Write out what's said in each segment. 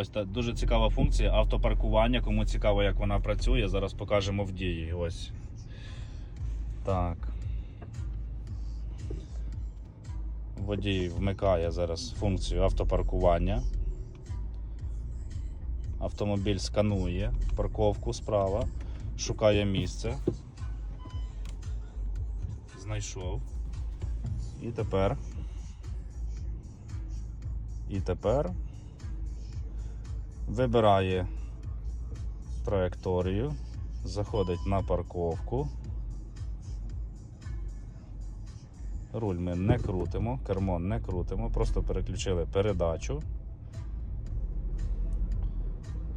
Ось та дуже цікава функція автопаркування. Кому цікаво, як вона працює, зараз покажемо в дії. Ось. Так. Водій вмикає зараз функцію автопаркування. Автомобіль сканує парковку справа, шукає місце. Знайшов. І тепер. І тепер вибирає траєкторію, заходить на парковку. Руль ми не крутимо, кермо не крутимо, просто переключили передачу.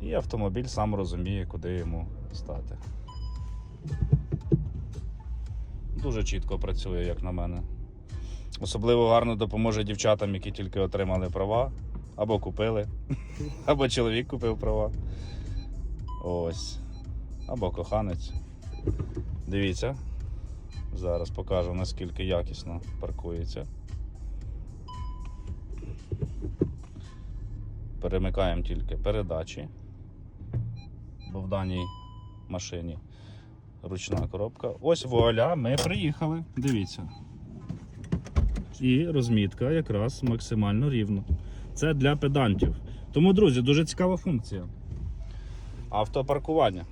І автомобіль сам розуміє, куди йому стати. Дуже чітко працює, як на мене. Особливо гарно допоможе дівчатам, які тільки отримали права, або купили, або чоловік купив права. Ось. Або коханець. Дивіться. Зараз покажу, наскільки якісно паркується. Перемикаємо тільки передачі, бо в даній машині ручна коробка. Ось вуаля, ми приїхали. Дивіться. І розмітка якраз максимально рівно. Це для педантів. Тому, друзі, дуже цікава функція. Автопаркування.